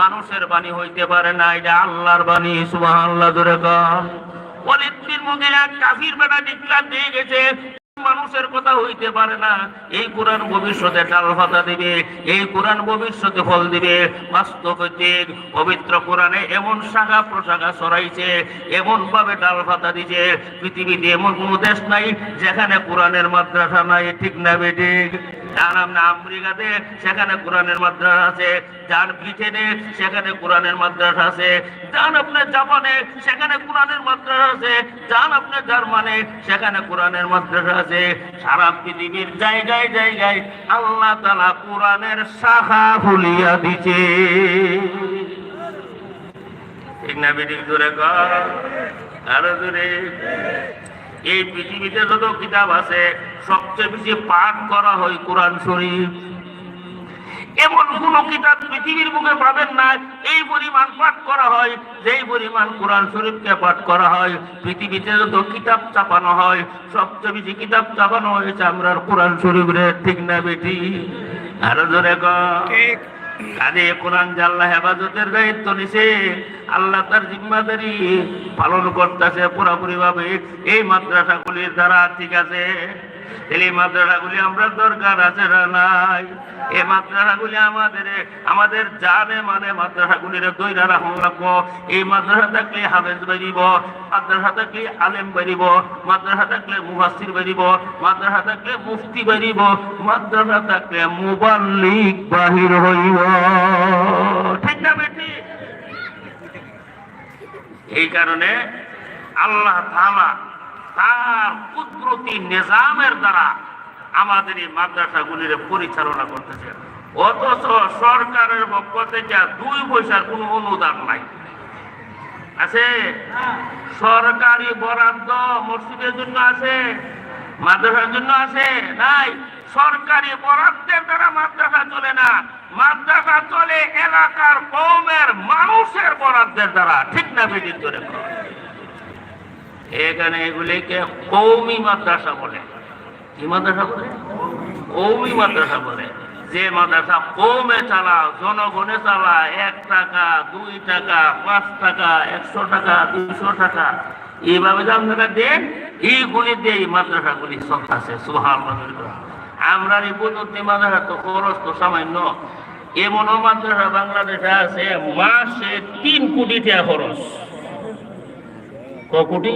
মানুষের বাণী হইতে পারে না, এটা আল্লাহর বাণী, সুবহানাল্লাহ, জোরে কর ওয়ালিদ বিন মুগিরা কাফির বেটা ডিক্লার দিয়ে গেছে, মানুষের কথা হইতে পারে না, এই কোরআন ভবিষ্যতে ডাল পাতা দিবে, এই কোরআন ভবিষ্যতে ফল দিবে বাস্তবিক পবিত্র কোরআনে এমন শাখা প্রশাখা ছড়াইছে এমন ভাবে ডাল পাতা দিছে, পৃথিবীতে এমন কোনো দেশ নাই যেখানে কোরআনের মাদ্রাসা নাই, ঠিক না বেঠিক যার আমরা আমেরিকাতে সেখানে কোরআনের মাদ্রাসা আছে। যার ব্রিটেনে সেখানে কোরআনের মাদ্রাসা আছে। যান আপনার জাপানে সেখানে কোরআনের মাদ্রাসা আছে। যান আপনার জার্মানে, সেখানে কোরআনের মাদ্রাসা আছে। সারা পৃথিবীর জায়গায় জায়গায় আল্লাহ তালা কোরআনের শাখা ফুলিয়া দিছে। ঠিক না বেটিক জোরে কর। আরও জোরে। এই পৃথিবীতে যত কিতাব আছে, সবচেয়ে বেশি পাঠ করা হয় কোরআন শরীফ। এমন কোন কিতাব পৃথিবীর মুখে পাবেন না, এই পরিমাণ পাঠ করা হয়, যেই পরিমাণ কোরআন শরীফকে পাঠ করা হয়। পৃথিবীতে যত কিতাব চাপানো হয়, সবচেয়ে বেশি কিতাব চাপানো হয়েছে আমরা কোরআন শরীফের। ঠিক না বেটি? আরও জোরে কর। কাজে কোরআন যে আল্লাহ হেফাজতের দায়িত্ব নিছে, আল্লাহ তার জিম্মাদারি পালন করতেছে পুরাপুরি ভাবে এই মাদ্রাসাগুলির দ্বারা ঠিক আছে? এই মাদ্রাসাগুলি আমরা দরকার আছে না নাই। এই মাদ্রাসাগুলি আমাদের আমাদের জানে মানে মাদ্রাসাগুলির দৈরা রাখুন রাখব। এই মাদ্রাসা থাকলে হাফেজ বেরিব, মাদ্রাসা থাকলে আলেম বেরিব, মাদ্রাসা থাকলে মুফাসির বেরিব, মাদ্রাসা থাকলে মুফতি বেরিব, মাদ্রাসা থাকলে মুবাল্লিক বাহির হইব। ঠিক না বেটি? এই কারণে আল্লাহ তাআলা তার কুদরতি নিজামের দ্বারা আমাদের এই মাদ্রাসাগুলির পরিচালনা করতেছে অথচ সরকারের পক্ষ থেকে দুই পয়সার কোনো অনুদান নাই। আছে? সরকারি বরাদ্দ মসজিদের জন্য আছে, মাদ্রাসার জন্য আছে? নাই। সরকারি বরাদ্দের দ্বারা মাদ্রাসা চলে না। মাদ্রাসা চলে এলাকার কৌমের মানুষের বরাদ্দের দ্বারা। ঠিক না বেটির ধরে এখানে এগুলিকে কৌমি মাদ্রাসা বলে। কি মাদ্রাসা বলে? কৌমি মাদ্রাসা বলে। যে মাদ্রাসা কৌমে চালা জনগণে চালা এক টাকা, দুই টাকা, পাঁচ টাকা, একশো টাকা, দুইশো টাকা। এইভাবে যে আপনারা দেন এইগুলি দিয়ে এই মাদ্রাসাগুলি চলতেছে সুহাল আমরা এই পদ্ধতি মাদ্রাসা তো খরচ তো সামান্য। এমনও মাদ্রাসা বাংলাদেশে আছে, মাসে তিন কোটি টাকা খরচ। ক কোটি?